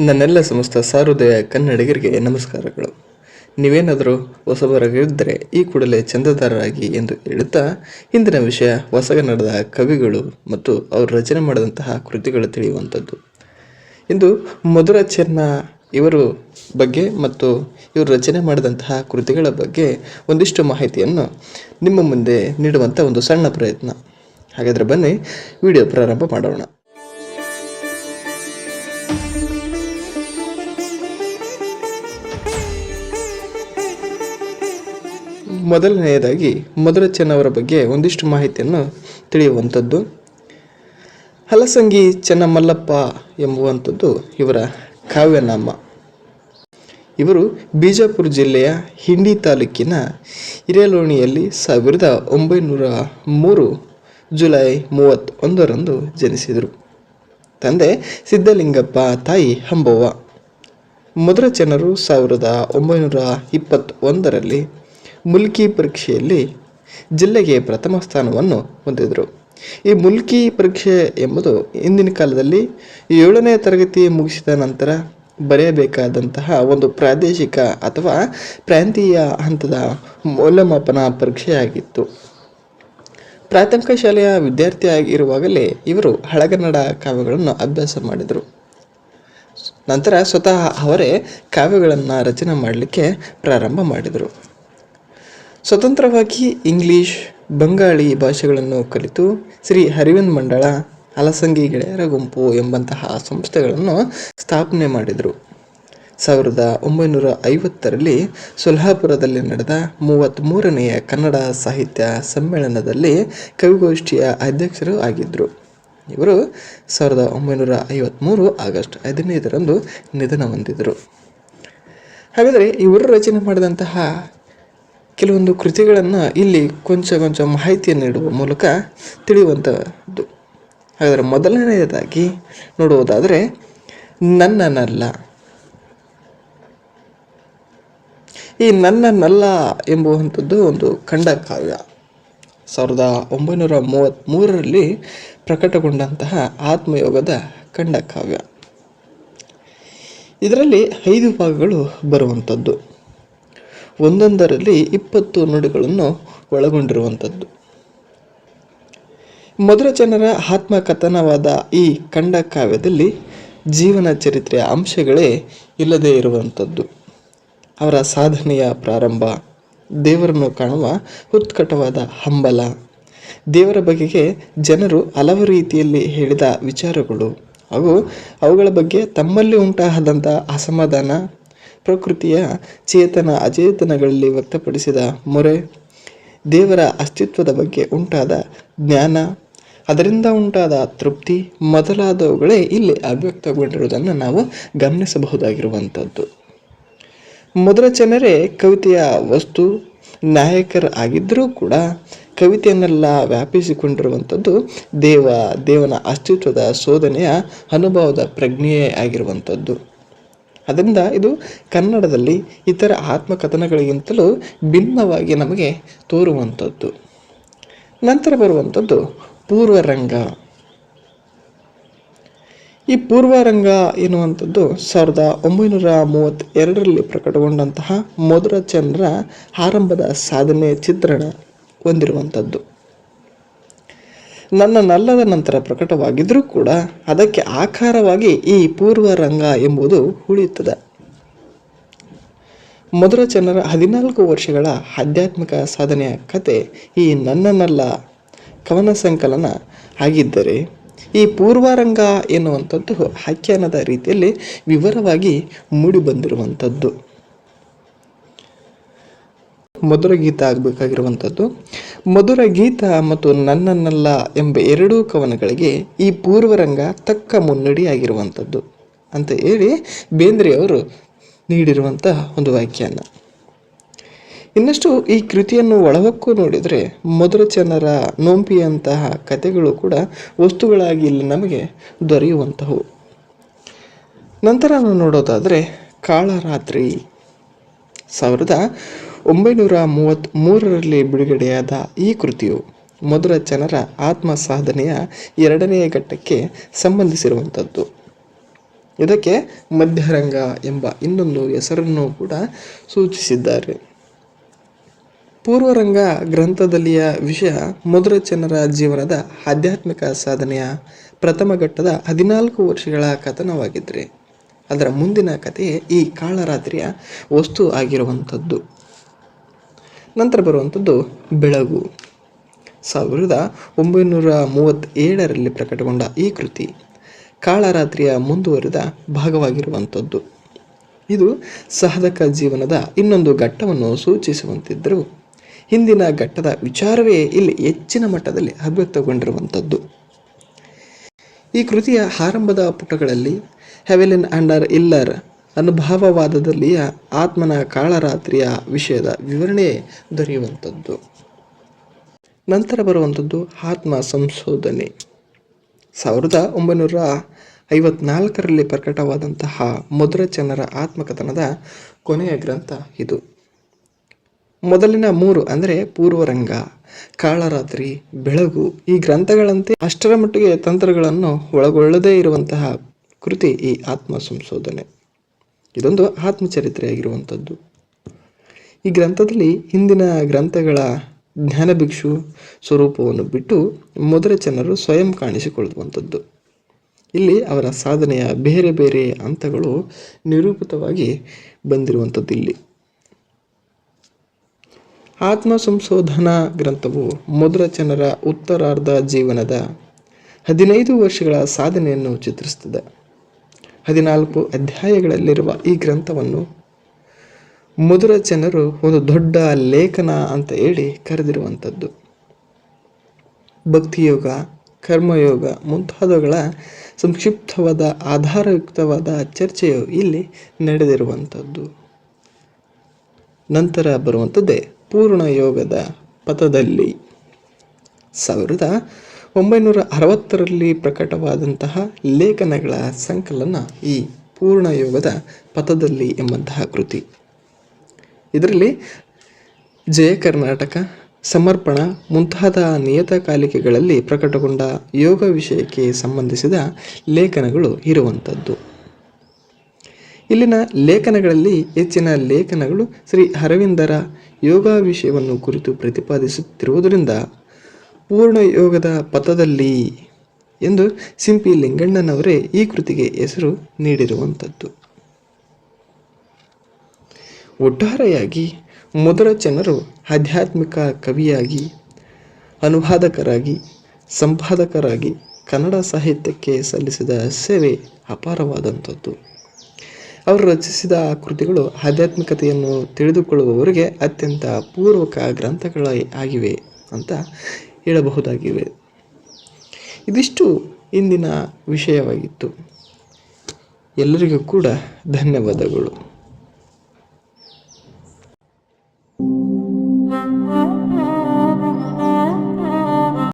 ನನ್ನೆಲ್ಲ ಸಮಸ್ತ ಸಾರುದಯ ಕನ್ನಡಿಗರಿಗೆ ನಮಸ್ಕಾರಗಳು. ನೀವೇನಾದರೂ ಹೊಸಬರಾಗಿದ್ದರೆ ಈ ಕೂಡಲೇ ಚಂದದಾರರಾಗಿ ಎಂದು ಹೇಳುತ್ತಾ, ಇಂದಿನ ವಿಷಯ ಹೊಸಗನ್ನಡದ ಕವಿಗಳು ಮತ್ತು ಅವರು ರಚನೆ ಮಾಡಿದಂತಹ ಕೃತಿಗಳು ತಿಳಿಯುವಂಥದ್ದು. ಇಂದು ಮಧುರ ಚೆನ್ನ ಇವರು ಬಗ್ಗೆ ಮತ್ತು ಇವರು ರಚನೆ ಮಾಡಿದಂತಹ ಕೃತಿಗಳ ಬಗ್ಗೆ ಒಂದಿಷ್ಟು ಮಾಹಿತಿಯನ್ನು ನಿಮ್ಮ ಮುಂದೆ ನೀಡುವಂಥ ಒಂದು ಸಣ್ಣ ಪ್ರಯತ್ನ. ಹಾಗಾದರೆ ಬನ್ನಿ, ವಿಡಿಯೋ ಪ್ರಾರಂಭ ಮಾಡೋಣ. ಮೊದಲನೆಯದಾಗಿ ಮಧುರಚ್ಚನವರ ಬಗ್ಗೆ ಒಂದಿಷ್ಟು ಮಾಹಿತಿಯನ್ನು ತಿಳಿಯುವಂಥದ್ದು. ಹಲಸಂಗಿ ಚೆನ್ನಮಲ್ಲಪ್ಪ ಎಂಬುವಂಥದ್ದು ಇವರ ಕಾವ್ಯನಾಮ. ಇವರು ಬಿಜಾಪುರ ಜಿಲ್ಲೆಯ ಹಿಂಡಿ ತಾಲೂಕಿನ ಹಿರೇಲೋಣಿಯಲ್ಲಿ ಸಾವಿರದ ಒಂಬೈನೂರ ಮೂರು ಜುಲೈ ಮೂವತ್ತೊಂದರಂದು ಜನಿಸಿದರು. ತಂದೆ ಸಿದ್ಧಲಿಂಗಪ್ಪ, ತಾಯಿ ಹಂಬವ್ವ. ಮಧುರಚನರು ಸಾವಿರದ ಒಂಬೈನೂರ ಇಪ್ಪತ್ತೊಂದರಲ್ಲಿ ಮುಲ್ಕಿ ಪರೀಕ್ಷೆಯಲ್ಲಿ ಜಿಲ್ಲೆಗೆ ಪ್ರಥಮ ಸ್ಥಾನವನ್ನು ಹೊಂದಿದರು ಈ ಮುಲ್ಕಿ ಪರೀಕ್ಷೆ ಎಂಬುದು ಇಂದಿನ ಕಾಲದಲ್ಲಿ ಏಳನೇ ತರಗತಿ ಮುಗಿಸಿದ ನಂತರ ಬರೆಯಬೇಕಾದಂತಹ ಒಂದು ಪ್ರಾದೇಶಿಕ ಅಥವಾ ಪ್ರಾಂತೀಯ ಹಂತದ ಮೌಲ್ಯಮಾಪನ ಪರೀಕ್ಷೆಯಾಗಿತ್ತು. ಪ್ರಾಥಮಿಕ ಶಾಲೆಯ ವಿದ್ಯಾರ್ಥಿಯಾಗಿರುವಾಗಲೇ ಇವರು ಹಳಗನ್ನಡ ಕಾವ್ಯಗಳನ್ನು ಅಭ್ಯಾಸ ಮಾಡಿದರು. ನಂತರ ಸ್ವತಃ ಅವರೇ ಕಾವ್ಯಗಳನ್ನು ರಚನೆ ಮಾಡಲಿಕ್ಕೆ ಪ್ರಾರಂಭ ಮಾಡಿದರು. ಸ್ವತಂತ್ರವಾಗಿ ಇಂಗ್ಲಿಷ್, ಬಂಗಾಳಿ ಭಾಷೆಗಳನ್ನು ಕಲಿತು ಶ್ರೀ ಹರಿವಿಂದ್ ಮಂಡಳ, ಅಲಸಂಗಿ ಗೆಳೆಯರ ಗುಂಪು ಎಂಬಂತಹ ಸಂಸ್ಥೆಗಳನ್ನು ಸ್ಥಾಪನೆ ಮಾಡಿದರು. ಸಾವಿರದ ಒಂಬೈನೂರ ಐವತ್ತರಲ್ಲಿ ಸೊಲ್ಹಾಪುರದಲ್ಲಿ ನಡೆದ ಮೂವತ್ತ್ಮೂರನೆಯ ಕನ್ನಡ ಸಾಹಿತ್ಯ ಸಮ್ಮೇಳನದಲ್ಲಿ ಕವಿಗೋಷ್ಠಿಯ ಅಧ್ಯಕ್ಷರು ಆಗಿದ್ದರು ಇವರು ಸಾವಿರದ ಒಂಬೈನೂರ ಐವತ್ತ್ಮೂರು ಆಗಸ್ಟ್ ಹದಿನೈದರಂದು ನಿಧನ ಹೊಂದಿದರು. ಹಾಗಾದರೆ ಇವರು ರಚನೆ ಮಾಡಿದಂತಹ ಕೆಲವೊಂದು ಕೃತಿಗಳನ್ನು ಇಲ್ಲಿ ಕೊಂಚ ಕೊಂಚ ಮಾಹಿತಿಯನ್ನು ನೀಡುವ ಮೂಲಕ ತಿಳಿಯುವಂಥದ್ದು ಹಾಗಾದರೆ ಮೊದಲನೆಯದಾಗಿ ನೋಡುವುದಾದರೆ, ನನ್ನನಲ್ಲ. ಈ ನನ್ನನಲ್ಲ ಎಂಬುವಂಥದ್ದು ಒಂದು ಖಂಡಕಾವ್ಯ ಸಾವಿರದ ಒಂಬೈನೂರ ಮೂವತ್ತ್ಮೂರರಲ್ಲಿ ಪ್ರಕಟಗೊಂಡಂತಹ ಆತ್ಮಯೋಗದ ಖಂಡಕಾವ್ಯ ಇದರಲ್ಲಿ ಐದು ಭಾಗಗಳು ಬರುವಂಥದ್ದು. ಒಂದೊಂದರಲ್ಲಿ ಇಪ್ಪತ್ತು ನುಡಿಗಳನ್ನು ಒಳಗೊಂಡಿರುವಂಥದ್ದು. ಮಧುರಚನರ ಆತ್ಮಕಥನವಾದ ಈ ಖಂಡ ಕಾವ್ಯದಲ್ಲಿ ಜೀವನ ಚರಿತ್ರೆಯ ಅಂಶಗಳೇ ಇಲ್ಲದೇ ಇರುವಂಥದ್ದು. ಅವರ ಸಾಧನೆಯ ಪ್ರಾರಂಭ, ದೇವರನ್ನು ಕಾಣುವ ಉತ್ಕಟವಾದ ಹಂಬಲ, ದೇವರ ಬಗೆಗೆ ಜನರು ಹಲವು ರೀತಿಯಲ್ಲಿ ಹೇಳಿದ ವಿಚಾರಗಳು, ಹಾಗೂ ಅವುಗಳ ಬಗ್ಗೆ ತಮ್ಮಲ್ಲಿ ಉಂಟಾದಂಥ ಅಸಮಾಧಾನ ಪ್ರಕೃತಿಯ ಚೇತನ ಅಚೇತನಗಳಲ್ಲಿ ವ್ಯಕ್ತಪಡಿಸಿದ ಮೊರೆ ದೇವರ ಅಸ್ತಿತ್ವದ ಬಗ್ಗೆ ಉಂಟಾದ ಜ್ಞಾನ. ಅದರಿಂದ ಉಂಟಾದ ತೃಪ್ತಿ ಮೊದಲಾದವುಗಳೇ ಇಲ್ಲಿ ಅವ್ಯಕ್ತಗೊಂಡಿರುವುದನ್ನು ನಾವು ಗಮನಿಸಬಹುದಾಗಿರುವಂಥದ್ದು. ಮೊದಲ ಜನರೇ ಕವಿತೆಯ ವಸ್ತು, ನಾಯಕರ ಆಗಿದ್ದರೂ ಕೂಡ ಕವಿತೆಯನ್ನೆಲ್ಲ ವ್ಯಾಪಿಸಿಕೊಂಡಿರುವಂಥದ್ದು ದೇವ, ದೇವನ ಅಸ್ತಿತ್ವದ ಶೋಧನೆಯ ಅನುಭವದ ಪ್ರಜ್ಞೆಯೇ ಆಗಿರುವಂಥದ್ದು. ಅದರಿಂದ ಇದು ಕನ್ನಡದಲ್ಲಿ ಇತರ ಆತ್ಮಕಥನಗಳಿಗಿಂತಲೂ ಭಿನ್ನವಾಗಿ ನಮಗೆ ತೋರುವಂಥದ್ದು. ನಂತರ ಬರುವಂಥದ್ದು ಪೂರ್ವರಂಗ. ಈ ಪೂರ್ವರಂಗ ಎನ್ನುವಂಥದ್ದು ಸಾವಿರದ ಒಂಬೈನೂರ ಮೂವತ್ತೆರಡರಲ್ಲಿ ಪ್ರಕಟಗೊಂಡಂತಹ ಮಧುರಚಂದ್ರ ಆರಂಭದ ಸಾಧನೆ ಚಿತ್ರಣ ಹೊಂದಿರುವಂಥದ್ದು. ನನ್ನ ನಲ್ಲದ ನಂತರ ಪ್ರಕಟವಾಗಿದ್ದರೂ ಕೂಡ ಅದಕ್ಕೆ ಆಕಾರವಾಗಿ ಈ ಪೂರ್ವರಂಗ ಎಂಬುದು ಉಳಿಯುತ್ತದೆ. ಮಧುರಚಂದ್ರ ಹದಿನಾಲ್ಕು ವರ್ಷಗಳ ಆಧ್ಯಾತ್ಮಿಕ ಸಾಧನೆಯ ಕತೆ ಈ ನನ್ನನಲ್ಲ ಕವನ ಸಂಕಲನ ಆಗಿದ್ದರೆ ಈ ಪೂರ್ವರಂಗ ಎನ್ನುವಂಥದ್ದು ಆಖ್ಯಾನದ ರೀತಿಯಲ್ಲಿ ವಿವರವಾಗಿ ಮೂಡಿಬಂದಿರುವಂಥದ್ದು. ಮಧುರ ಗೀತ ಆಗಬೇಕಾಗಿರುವಂಥದ್ದು. ಮಧುರ ಗೀತ ಮತ್ತು ನನ್ನನ್ನಲ್ಲ ಎಂಬ ಎರಡೂ ಕವನಗಳಿಗೆ ಈ ಪೂರ್ವರಂಗ ತಕ್ಕ ಮುನ್ನಡಿಯಾಗಿರುವಂಥದ್ದು ಅಂತ ಹೇಳಿ ಬೇಂದ್ರೆಯವರು ನೀಡಿರುವಂತಹ ಒಂದು ವ್ಯಾಖ್ಯಾನ. ಇನ್ನಷ್ಟು ಈ ಕೃತಿಯನ್ನು ಒಳವಕ್ಕೂ ನೋಡಿದರೆ ಮಧುರಚನರ ನೋಂಪಿಯಂತಹ ಕಥೆಗಳು ಕೂಡ ವಸ್ತುಗಳಾಗಿ ಇಲ್ಲಿ ನಮಗೆ ದೊರೆಯುವಂತಹವು ನಂತರ ನಾವು ನೋಡೋದಾದರೆ ಕಾಳರಾತ್ರಿ ಸಾವಿರದ ಒಂಬೈನೂರ ಮೂವತ್ತ್ಮೂರರಲ್ಲಿ ಬಿಡುಗಡೆಯಾದ ಈ ಕೃತಿಯು ಮಧುರಚನರ ಆತ್ಮ ಸಾಧನೆಯ ಎರಡನೆಯ ಘಟ್ಟಕ್ಕೆ ಸಂಬಂಧಿಸಿರುವಂಥದ್ದು. ಇದಕ್ಕೆ ಮಧ್ಯರಂಗ ಎಂಬ ಇನ್ನೊಂದು ಹೆಸರನ್ನು ಕೂಡ ಸೂಚಿಸಿದ್ದಾರೆ. ಪೂರ್ವರಂಗ ಗ್ರಂಥದಲ್ಲಿಯ ವಿಷಯ ಮಧುರಚನ್ನರ ಜೀವನದ ಆಧ್ಯಾತ್ಮಿಕ ಸಾಧನೆಯ ಪ್ರಥಮ ಘಟ್ಟದ ಹದಿನಾಲ್ಕು ವರ್ಷಗಳ ಕಥನವಾಗಿದ್ದರೆ, ಅದರ ಮುಂದಿನ ಕಥೆಯೇ ಈ ಕಾಳರಾತ್ರಿಯ ವಸ್ತು ಆಗಿರುವಂಥದ್ದು. ನಂತರ ಬರುವಂಥದ್ದು ಬೆಳಗು. ಸಾವಿರದ ಒಂಬೈನೂರ ಮೂವತ್ತೇಳರಲ್ಲಿ ಪ್ರಕಟಗೊಂಡ ಈ ಕೃತಿ ಕಾಳರಾತ್ರಿಯ ಮುಂದುವರಿದ ಭಾಗವಾಗಿರುವಂಥದ್ದು. ಇದು ಸಾಧಕ ಜೀವನದ ಇನ್ನೊಂದು ಘಟ್ಟವನ್ನು ಸೂಚಿಸುವಂತಿದ್ದರೂ ಹಿಂದಿನ ಘಟ್ಟದ ವಿಚಾರವೇ ಇಲ್ಲಿ ಹೆಚ್ಚಿನ ಮಟ್ಟದಲ್ಲಿ ಅಭ್ಯಕ್ತಗೊಂಡಿರುವಂಥದ್ದು ಈ ಕೃತಿಯ ಆರಂಭದ ಪುಟಗಳಲ್ಲಿ ಹೆವೆಲಿನ್ ಅಂಡರ್ ಇಲ್ಲರ್ ಅನುಭವವಾದದಲ್ಲಿಯ ಆತ್ಮನ ಕಾಳರಾತ್ರಿಯ ವಿಷಯದ ವಿವರಣೆ ದೊರೆಯುವಂಥದ್ದು. ನಂತರ ಬರುವಂಥದ್ದು ಆತ್ಮ ಸಂಶೋಧನೆ. ಸಾವಿರದ ಒಂಬೈನೂರ ಐವತ್ನಾಲ್ಕರಲ್ಲಿ ಪ್ರಕಟವಾದಂತಹ ಮಧುರಚನ್ನರ ಆತ್ಮಕಥನದ ಕೊನೆಯ ಗ್ರಂಥ ಇದು. ಮೊದಲಿನ ಮೂರು ಅಂದರೆ ಪೂರ್ವರಂಗ, ಕಾಳರಾತ್ರಿ, ಬೆಳಗು ಈ ಗ್ರಂಥಗಳಂತೆ ಅಷ್ಟರ ಮಟ್ಟಿಗೆ ತಂತ್ರಗಳನ್ನು ಒಳಗೊಳ್ಳದೇ ಇರುವಂತಹ ಕೃತಿ ಈ ಆತ್ಮ ಸಂಶೋಧನೆ. ಇದೊಂದು ಆತ್ಮಚರಿತ್ರೆಯಾಗಿರುವಂಥದ್ದು. ಈ ಗ್ರಂಥದಲ್ಲಿ ಹಿಂದಿನ ಗ್ರಂಥಗಳ ಜ್ಞಾನಭಿಕ್ಷು ಸ್ವರೂಪವನ್ನು ಬಿಟ್ಟು ಮಧುರಚನ್ನರು ಸ್ವಯಂ ಕಾಣಿಸಿಕೊಳ್ಳುವಂಥದ್ದು. ಇಲ್ಲಿ ಅವರ ಸಾಧನೆಯ ಬೇರೆ ಬೇರೆ ಹಂತಗಳು ನಿರೂಪಿತವಾಗಿ ಬಂದಿರುವಂಥದ್ದು ಇಲ್ಲಿ ಆತ್ಮ ಸಂಶೋಧನಾ ಗ್ರಂಥವು ಮಧುರಚನ್ನರ ಉತ್ತರಾರ್ಧ ಜೀವನದ ಹದಿನೈದು ವರ್ಷಗಳ ಸಾಧನೆಯನ್ನು ಚಿತ್ರಿಸುತ್ತದೆ. ಹದಿನಾಲ್ಕು ಅಧ್ಯಾಯಗಳಲ್ಲಿರುವ ಈ ಗ್ರಂಥವನ್ನು ಮಧುರಚನ್ನರು ಒಂದು ದೊಡ್ಡ ಲೇಖನ ಅಂತ ಹೇಳಿ ಕರೆದಿರುವಂಥದ್ದು. ಭಕ್ತಿಯೋಗ, ಕರ್ಮಯೋಗ ಮುಂತಾದವುಗಳ ಸಂಕ್ಷಿಪ್ತವಾದ, ಆಧಾರಯುಕ್ತವಾದ ಚರ್ಚೆಯು ಇಲ್ಲಿ ನಡೆದಿರುವಂಥದ್ದು. ನಂತರ ಬರುವಂಥದ್ದೇ ಪೂರ್ಣ ಯೋಗದ ಪಥದಲ್ಲಿ. ಸಾವಿರದ ಒಂಬೈನೂರ ಅರವತ್ತರಲ್ಲಿ ಪ್ರಕಟವಾದಂತಹ ಲೇಖನಗಳ ಸಂಕಲನ ಈ ಪೂರ್ಣಯೋಗದ ಪಥದಲ್ಲಿ ಎಂಬಂತಹ ಕೃತಿ. ಇದರಲ್ಲಿ ಜಯ ಕರ್ನಾಟಕ, ಸಮರ್ಪಣ ಮುಂತಾದ ನಿಯತಕಾಲಿಕೆಗಳಲ್ಲಿ ಪ್ರಕಟಗೊಂಡ ಯೋಗ ವಿಷಯಕ್ಕೆ ಸಂಬಂಧಿಸಿದ ಲೇಖನಗಳು ಇರುವಂಥದ್ದು. ಇಲ್ಲಿನ ಲೇಖನಗಳಲ್ಲಿ ಹೆಚ್ಚಿನ ಲೇಖನಗಳು ಶ್ರೀ ಅರವಿಂದರ ಯೋಗ ವಿಷಯವನ್ನು ಕುರಿತು ಪ್ರತಿಪಾದಿಸುತ್ತಿರುವುದರಿಂದ ಪೂರ್ಣ ಯೋಗದ ಪಥದಲ್ಲಿ ಎಂದು ಸಿಂಪಿ ಲಿಂಗಣ್ಣನವರೇ ಈ ಕೃತಿಗೆ ಹೆಸರು ನೀಡಿರುವಂಥದ್ದು. ಒಟ್ಟಾರೆಯಾಗಿ ಜನರು ಆಧ್ಯಾತ್ಮಿಕ ಕವಿಯಾಗಿ, ಅನುವಾದಕರಾಗಿ, ಸಂಪಾದಕರಾಗಿ ಕನ್ನಡ ಸಾಹಿತ್ಯಕ್ಕೆ ಸಲ್ಲಿಸಿದ ಸೇವೆ ಅಪಾರವಾದಂಥದ್ದು. ಅವರು ರಚಿಸಿದ ಕೃತಿಗಳು ಆಧ್ಯಾತ್ಮಿಕತೆಯನ್ನು ತಿಳಿದುಕೊಳ್ಳುವವರಿಗೆ ಅತ್ಯಂತ ಪೂರ್ವಕ ಗ್ರಂಥಗಳ ಆಗಿವೆ ಅಂತ ಹೇಳಬಹುದಾಗಿವೆ. ಇದಿಷ್ಟು ಇಂದಿನ ವಿಷಯವಾಗಿತ್ತು. ಎಲ್ಲರಿಗೂ ಕೂಡ ಧನ್ಯವಾದಗಳು.